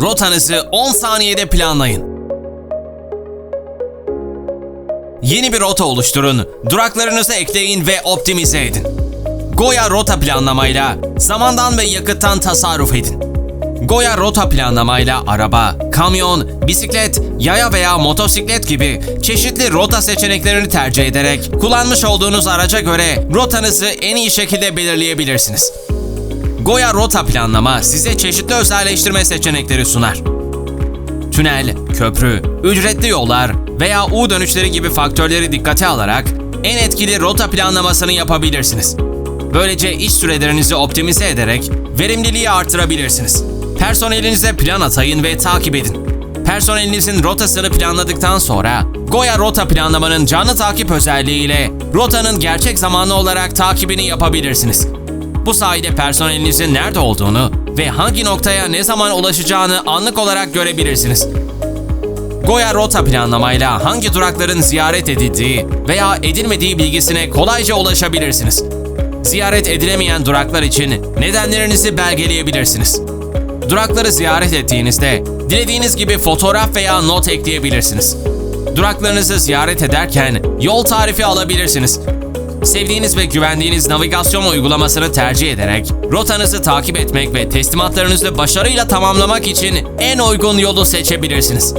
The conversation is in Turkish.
rotanızı 10 saniyede planlayın. Yeni bir rota oluşturun, duraklarınızı ekleyin ve optimize edin. Goya rota planlamayla zamandan ve yakıttan tasarruf edin. Goya rota planlamayla araba, kamyon, bisiklet, yaya veya motosiklet gibi çeşitli rota seçeneklerini tercih ederek kullanmış olduğunuz araca göre rotanızı en iyi şekilde belirleyebilirsiniz. Goya rota planlama size çeşitli özelleştirme seçenekleri sunar. Tünel, köprü, ücretli yollar veya U dönüşleri gibi faktörleri dikkate alarak en etkili rota planlamasını yapabilirsiniz. Böylece iş sürelerinizi optimize ederek verimliliği artırabilirsiniz. Personelinize plan atayın ve takip edin. Personelinizin rotasını planladıktan sonra Goya Rota planlamanın canlı takip özelliğiyle rotanın gerçek zamanlı olarak takibini yapabilirsiniz. Bu sayede personelinizin nerede olduğunu ve hangi noktaya ne zaman ulaşacağını anlık olarak görebilirsiniz. Goya rota planlamayla hangi durakların ziyaret edildiği veya edilmediği bilgisine kolayca ulaşabilirsiniz. Ziyaret edilemeyen duraklar için nedenlerinizi belgeleyebilirsiniz. Durakları ziyaret ettiğinizde dilediğiniz gibi fotoğraf veya not ekleyebilirsiniz. Duraklarınızı ziyaret ederken yol tarifi alabilirsiniz. Sevdiğiniz ve güvendiğiniz navigasyon uygulamasını tercih ederek rotanızı takip etmek ve teslimatlarınızı başarıyla tamamlamak için en uygun yolu seçebilirsiniz.